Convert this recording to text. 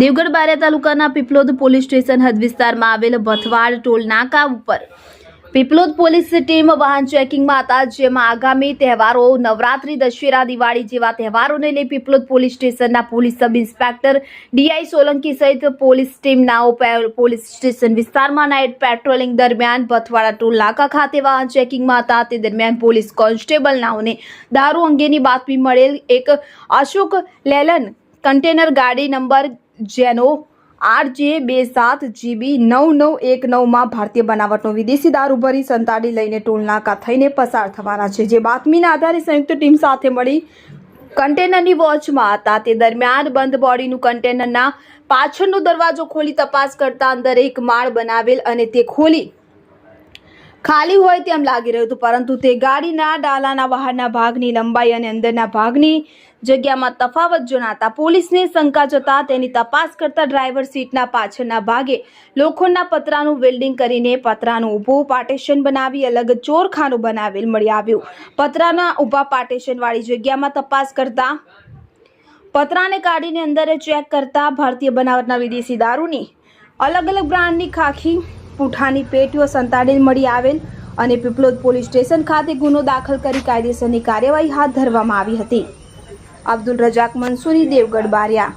દેવગઢ બારિયા તાલુકાના Piplod police station હદ વિસ્તારમાં આવેલ ભથવાડ ટોલ નાકા ઉપર પીપલોદ પોલીસ ટીમ વાહન ચેકિંગમાં હતા, જેમાં આગામી તહેવારો, નવરાત્રી, દશેરા, દિવાળી જેવા તહેવારોને લઈ પીપલોદ પોલીસ સ્ટેશનના police sub inspector DI Solanki સહિત પોલીસ ટીમના પે- પોલીસ સ્ટેશન વિસ્તારમાં નાઇટ પેટ્રોલિંગ દરમિયાન ભથવાડા ટોલ નાકા ખાતે વાહન ચેકિંગમાં હતા. તે દરમિયાન પોલીસ કોન્સ્ટેબલ નાઓને દારૂ અંગેની બાતમી મળેલ એક અશોક લેલન કન્ટેનર ગાડી નંબર જેનો આરજે બે સાત જીબી નવ નવ એક નવમાં ભારતીય બનાવટનો વિદેશી દારૂ ભરી સંતાડી લઈને ટોલનાકા થઈને પસાર થવાના છે. જે બાતમીના આધારે સંયુક્ત ટીમ સાથે મળી કન્ટેનરની વોચમાં હતા. તે દરમિયાન બંધ બોડીનું કન્ટેનરના પાછળનો દરવાજો ખોલી તપાસ કરતા અંદર એક માળ બનાવેલ અને તે ખોલી ખાલી હોય તેમ લાગી રહ્યું હતું, પરંતુ તે ગાડીના ડાલાના બહારના ભાગની લંબાઈ અને અંદરના ભાગની જગ્યામાં તફાવત જણાતા પોલીસને શંકા જતા તેની તપાસ કરતા ડ્રાઈવર સીટના પાછળના ભાગે લોખંડના પતરાનું વેલ્ડિંગ કરીને પતરાનું ઊભું પાર્ટેશન બનાવી અલગ ચોરખાનું બનાવેલ મળી આવ્યું. પતરાના ઊભા પાર્ટેશનવાળી જગ્યામાં તપાસ કરતા પતરાને કાઢીને અંદર ચેક કરતા ભારતીય બનાવટના વિદેશી દારૂની અલગ અલગ બ્રાન્ડની ખાખી પૂઠાની પેટીઓ સંતાડીને મળી આવેલ અને પીપલોદ પોલીસ સ્ટેશન ખાતે ગુનો દાખલ કરી કાયદેસરની કાર્યવાહી હાથ ધરવામાં આવી હતી. અબ્દુલ રજાક મંસૂરી દેવગઢ બારિયા.